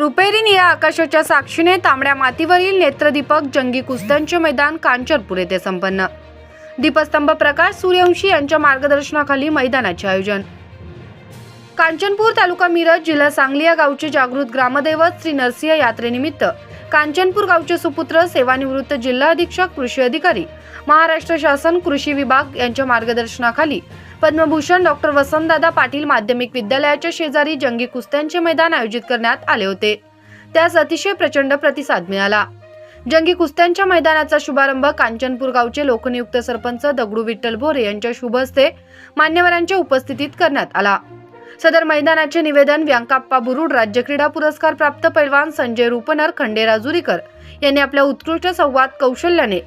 रुपेरी या आकाशाच्या साक्षीने तांबड्या मातीवरील नेत्रदीपक जंगी कुस्त्यांचे मैदान कांचरपूर येथे संपन्न. दीपस्तंभ प्रकाश सूर्यवंशी यांच्या मार्गदर्शनाखाली मैदानाचे आयोजन. कांचनपूर तालुका मिरज जिल्हा सांगली या गावचे जागृत ग्रामदैवत श्री नरसिंह यात्रेनिमित्त कांचनपूर गावचे सुपुत्र सेवानिवृत्त जिल्हा अधीक्षक कृषी अधिकारी महाराष्ट्र शासन कृषी विभाग यांच्या मार्गदर्शनाखाली पद्मभूषण डॉक्टर वसंतदादा पाटील माध्यमिक विद्यालयाच्या शेजारी जंगी कुस्त्यांचे मैदान आयोजित करण्यात आले होते. त्यास अतिशय प्रचंड प्रतिसाद मिळाला. जंगी कुस्त्यांच्या मैदानाचा शुभारंभ कांचनपूर गावचे लोकनियुक्त सरपंच दगडू विठ्ठल भोरे यांच्या शुभ हस्ते मान्यवरांच्या उपस्थितीत करण्यात आला. सदर मैदानाचे निवेदन व्यंकाप्पा बुरुड राज्य क्रीडा पुरस्कार प्राप्त पैलवान संजय रुपनर खंडेराव जुरीकर यांनी आपल्या उत्कृष्ट संवाद कौशल्याने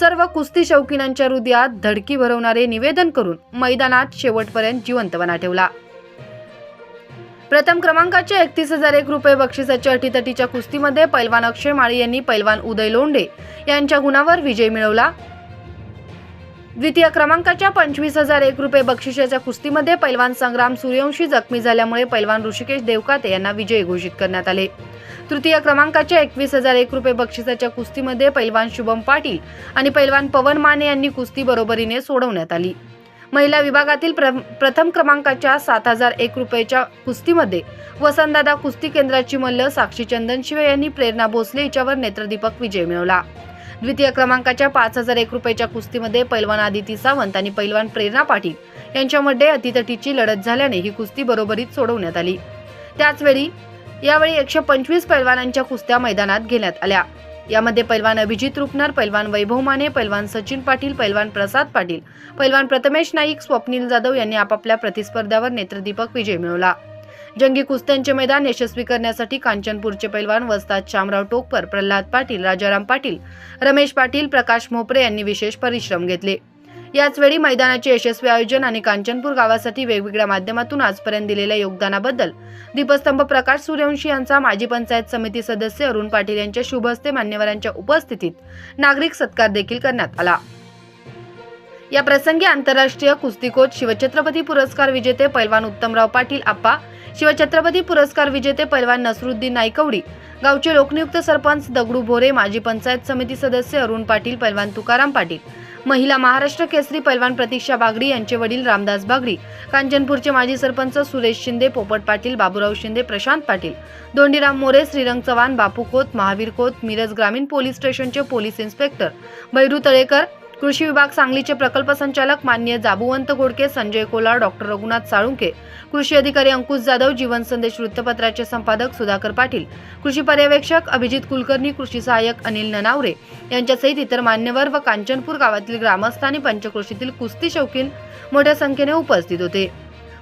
सर्व कुस्ती शौकीनांच्या हृदयात धडकी भरवणारे निवेदन करून मैदानात शेवटपर्यंत जिवंतपणा ठेवला. प्रथम क्रमांकाच्या एकतीस हजार एक रुपये बक्षिसाच्या अटीतटीच्या कुस्तीमध्ये पैलवान अक्षय माळी यांनी पैलवान उदय लोंढे यांच्या गुणावर विजय मिळवला. द्वितीय क्रमांकाच्या पंचवीस हजार एक रुपये बक्षिसाच्या कुस्तीमध्ये पैलवान संग्राम सूर्यवंशी जखमी झाल्यामुळे पैलवान ऋषिकेश देवकाते यांना विजयी घोषित करण्यात आले. तृतीय क्रमांकाच्या एकवीस हजार एक रुपये बक्षिसाच्या कुस्तीमध्ये पैलवान शुभम पाटील आणि पैलवान पवन माने यांनी कुस्ती बरोबरीने सोडवण्यात आली. महिला विभागातील प्र प्रथम क्रमांकाच्या सात हजार एक रुपयाच्या कुस्तीमध्ये वसंतदादा कुस्ती केंद्राची मल्ल साक्षी चंदनशिवे यांनी प्रेरणा भोसले हिच्यावर नेत्रदीपक विजय मिळवला. द्वितीय क्रमांकाच्या पाच हजार एक रुपयाच्या कुस्तीमध्ये पैलवान आदिती सावंत आणि पैलवान प्रेरणा पाटील यांच्यामध्ये अतितटीची लढत झाल्याने ही कुस्ती बरोबरीत सोडवण्यात आली. त्याचवेळी यावेळी एकशे पंचवीस पैलवानांच्या कुस्त्या मैदानात घेण्यात आल्या. यामध्ये पैलवान अभिजित रुपनर पैलवान वैभव माने पैलवान सचिन पाटील पैलवान प्रसाद पाटील पैलवान प्रथमेश नाईक स्वप्नील जाधव यांनी आपापल्या प्रतिस्पर्ध्यावर नेत्रदीपक विजय मिळवला. जंगी कुस्त्यांचे मैदान यशस्वी करण्यासाठी कांचनपूरचे पैलवान वस्ताद शामराव टोकपर प्रल्हाद पाटील राजाराम पाटील रमेश पाटील प्रकाश मोपरे यांनी विशेष परिश्रम घेतले. याचवेळी मैदानाचे यशस्वी आयोजन आणि कांचनपूर गावासाठी वेगवेगळ्या माध्यमातून आजपर्यंत दिलेल्या योगदानाबद्दल दीपस्तंभ प्रकाश सूर्यवंशी यांचा माजी पंचायत समिती सदस्य अरुण पाटील यांच्या शुभ हस्ते मान्यवरांच्या उपस्थितीत नागरिक सत्कार देखील करण्यात आला. या प्रसंगी आंतरराष्ट्रीय कुस्तीकोच शिवछत्रपती पुरस्कार विजेते पैलवान उत्तमराव पाटील आप्पा शिवछत्रपती पुरस्कार विजेते पैलवान नसरुद्दीन नाईकवडी गावचे लोकनियुक्त सरपंच दगडू भोरे माजी पंचायत समिती सदस्य अरुण पाटील पैलवान तुकाराम पाटील महिला महाराष्ट्र केसरी पैलवान प्रतीक्षा बागडी यांचे वडील रामदास बागडी कांचनपूरचे माजी सरपंच सुरेश शिंदे पोपट पाटील बाबूराव शिंदे प्रशांत पाटील दोंडीराम मोरे श्रीरंग चव्हाण बापू कोत महावीर कोत मिरज ग्रामीण पोलीस स्टेशनचे पोलीस इन्स्पेक्टर भैरू तळेकर कृषी विभाग सांगलीचे प्रकल्प संचालक मान्य जाबुवंत घोडके संजय कोलार डॉक्टर रघुनाथ साळुंके कृषी अधिकारी अंकुश जाधव जीवन संदेश वृत्तपत्राचे संपादक सुधाकर पाटील कृषी पर्यवेक्षक अभिजित कुलकर्णी कृषी सहाय्यक अनिल ननावरे यांच्यासहित इतर मान्यवर व कांचनपूर गावातील ग्रामस्थ आणि पंचक्रोशीतील कुस्ती शौकीन मोठ्या संख्येने उपस्थित होते.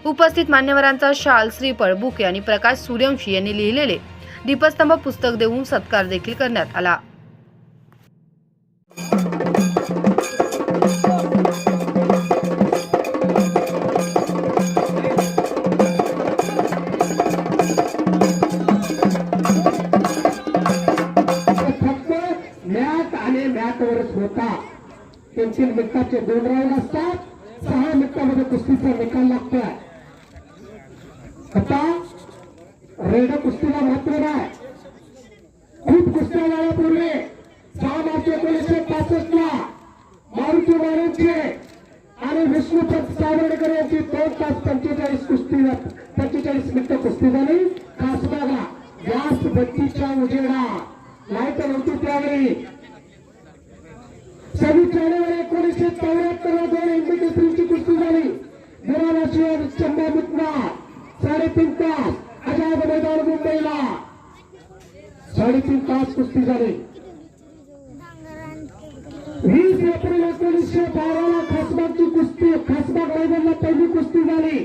उपस्थित मान्यवरांचा शाल श्रीपळ बुके आणि प्रकाश सूर्यवंशी यांनी लिहिलेले दीपस्तंभ पुस्तक देऊन सत्कार देखील करण्यात आला. मॅच आणि मॅटवरच होता. त्यांचे मिनिटाचे दोन राऊंड असतात. सहा मिनिटामध्ये कुस्तीचा निकाल लागतोय. आता रेड कुस्तीला महत्त्व नाही. खूप कुस्त्या वेळापूर्वी सहा मार्च एकोणीसशे पासष्ट ला मारुती मारुतीचे आणि विष्णुपत सावरकर यांची दोन तास पंचेचाळीस कुस्ती पंचेचाळीस मिनिटं कुस्ती झाली. कासबागा व्यास बत्तीच्या उजेडा नाहीतर नव्हती त्यावेळी. सव्वीस जानेवारी एकोणीसशे चौऱ्याहत्तर ला दोन हिंदी स्त्रीची कुस्ती झाली. निरालाशिवाय चंबा मुकना साडेतीन तास आझाद मैदान मुंबईला. साडेतीन तास कुस्ती झाली. वीस एप्रिल एकोणीसशे बाराला खासबागची कुस्ती खासबाग मैदानला पहिली कुस्ती झाली.